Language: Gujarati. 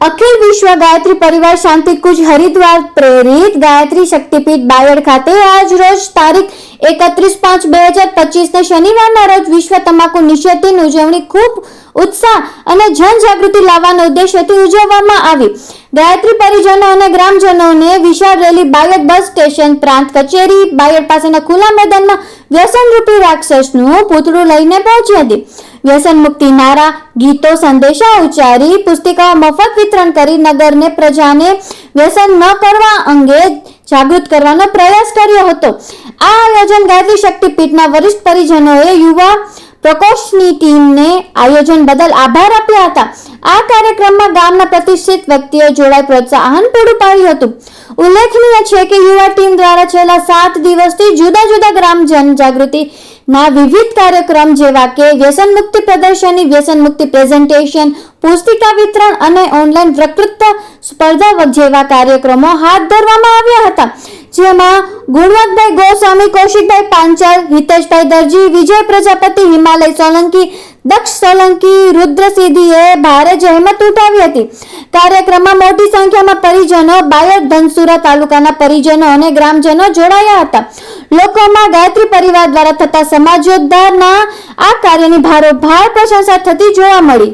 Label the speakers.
Speaker 1: અખિલ વિશ્વ ગાયત્રી પરિવાર શાંતિકુંજ હરિદ્વાર પ્રેરિત ગાયત્રી શક્તિપીઠ બાયડ ખાતે આજ રોજ તારીખ એકત્રીસ પાંચ બે હજાર પચીસને શનિવારના રોજ વિશ્વ તમાકુ નિષેધ દિન ઉજવણી ખૂબ ઉત્સાહ અને જનજાગૃતિ લાવવાના ઉદ્દેશ્યથી ઉજવવામાં આવી. ગાયત્રી પરિજનો અને ગ્રામજનોને વિશાળ રેલી બાયડ બસ સ્ટેશન પ્રાંત કચેરી બાયડ પાસેના ખુલ્લા મેદાનમાં વ્યસનરૂપી રાક્ષસનું પૂતળું લઈને પહોંચી હતી. વ્યસન મુક્તિ નારા, ગીતો, સંદેશા, ઉચ્ચારી પુસ્તિકાઓ મફત વિતરણ કરી નગરને, પ્રજાને વ્યસન ન કરવા અંગે જાગૃત કરવાનો પ્રયાસ કર્યો હતો. આ આયોજન ગાયત્રી શક્તિપીઠના વરિષ્ઠ પરિજનોએ યુવા પ્રકોષ્ઠની ટીમને આયોજન બદલ આભાર આપ્યા હતા. આ કાર્યક્રમમાં ગામના પ્રતિષ્ઠિત વ્યક્તિઓ જોડાઈ પ્રોત્સાહન પૂરું પાડ્યું હતું. ઉલ્લેખનીય છે કે યુવા ટીમ દ્વારા છેલ્લા સાત દિવસથી જુદા જુદા ગ્રામ જનજાગૃતિ ના વિવિધ કાર્યક્રમ જેવા કે વ્યસન મુક્તિ પ્રદર્શની, વ્યસન મુક્તિ પ્રેઝન્ટેશન, પુસ્તિકા વિતરણ અને ઓનલાઈન વક્તૃત્વ સ્પર્ધા જેવા કાર્યક્રમો હાથ ધરવામાં આવ્યા હતા. જેમાં ગુણવંતભાઈ ગોસ્વામી, કૌશિકભાઈ પાંચાલ, હિતેશભાઈ દરજી, વિજય પ્રજાપતિ, હિમાલય સોલંકી, દક્ષ સોલંકી રુદ્ર સિદ્ધિએ ભારે જહેમત ઉઠાવી હતી. કાર્યક્રમમાં મોટી સંખ્યામાં પરિજનો બાયર ધનસુરા તાલુકાના પરિજનો અને ગ્રામજનો જોડાયા હતા. લોકોમાં ગાયત્રી પરિવાર દ્વારા થતા સમાજોદ્ધારના આ કાર્યની ભારોભાર પ્રશંસા થતી જોવા મળી.